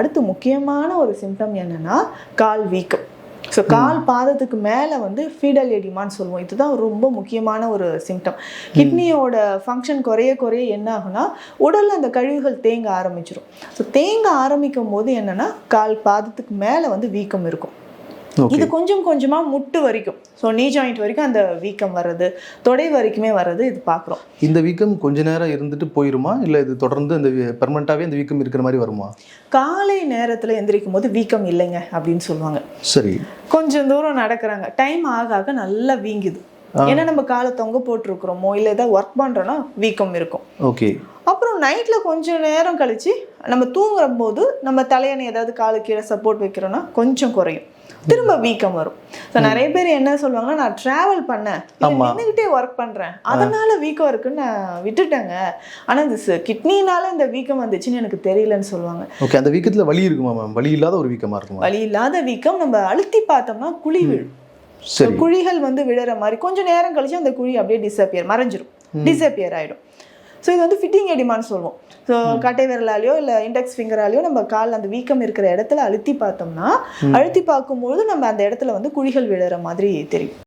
அடுத்து முக்கியமான ஒரு சிம்டம் என்னன்னா கால் வீக்கம். ஸோ கால் பாதத்துக்கு மேலே வந்து ஃபீடல் எடிமான்னு சொல்லுவோம். இதுதான் ரொம்ப முக்கியமான ஒரு சிம்டம் கிட்னியோட ஃபங்க்ஷன் குறைய குறைய என்ன ஆகும்னா உடலில் அந்த கழிவுகள் தேங்க ஆரம்பிச்சிடும் ஸோ தேங்க ஆரம்பிக்கும் போது என்னன்னா கால் பாதத்துக்கு மேலே வந்து வீக்கம் இருக்கும். இது கொஞ்சம் கொஞ்சமாக முட்டு வரைக்கும். ஸோ நீ ஜாயிண்ட் வரைக்கும் அந்த வீக்கம் வர்றது தொடை வரைக்குமே வர்றது இது பார்க்குறோம் இந்த வீக்கம் கொஞ்ச நேரம் இருந்துட்டு போயிருமா? இல்லை இது தொடர்ந்து இந்த பெர்மனண்ட்டாகவே இந்த வீக்கம் இருக்கிற மாதிரி வருமா? காலை நேரத்தில் எந்திரிக்கும் போது வீக்கம் இல்லைங்க அப்படின்னு சொல்லுவாங்க. சரி. கொஞ்சம் தூரம் நடக்கிறாங்க. டைம் ஆக ஆக நல்லா வீங்குது. ஏன்னா நம்ம காலை தொங்க போட்டிருக்கிறோமோ இல்லை ஏதாவது ஒர்க் பண்ணுறோன்னா வீக்கம் இருக்கும். ஓகே நைட்டில் கொஞ்சம் நேரம் கழிச்சு நம்ம தூங்குற போது நம்ம தலையணை ஏதாவது காலு கீழே சப்போர்ட் வைக்கிறோன்னா கொஞ்சம் குறையும். திரும்ப வீக்கம் வரும். ஸோ நிறைய பேர் என்ன சொல்லுவாங்கன்னா நான் ட்ராவல் பண்ணேன். நின்றுக்கிட்டே ஒர்க் பண்ணுறேன் அதனால வீக்கம் இருக்குன்னு நான் விட்டுட்டேங்க. ஆனால் இந்த கிட்னினால இந்த வீக்கம் வந்துச்சுன்னு எனக்கு தெரியலன்னு சொல்லுவாங்க. ஓகே அந்த வீக்கத்தில் வலி இருக்குமா மேம் வலி இல்லாத ஒரு வீக்கமாக இருக்குமா? வலி இல்லாத வீக்கம் நம்ம அழுத்தி பார்த்தோம்னா குழி விழும். சரி. குழிகள் வந்து விழுற மாதிரி கொஞ்சம் நேரம் கழிச்சு அந்த குழி அப்படியே டிஸப்பியர் மறைஞ்சிரும். டிஸப்பியர் ஆயிடும். ஸோ இது வந்து ஃபிட்டிங் எடிமான்னு சொல்லுவோம். ஸோ கட்டை விரலாலையோ இல்லை இண்டெக்ஸ் ஃபிங்கராலையோ நம்ம கால் அந்த வீக்கம் இருக்கிற இடத்துல அழுத்தி பார்த்தோம்னா அழுத்தி பார்க்கும்போது நம்ம அந்த இடத்துல வந்து குழிகள் விழுற மாதிரி தெரியும்.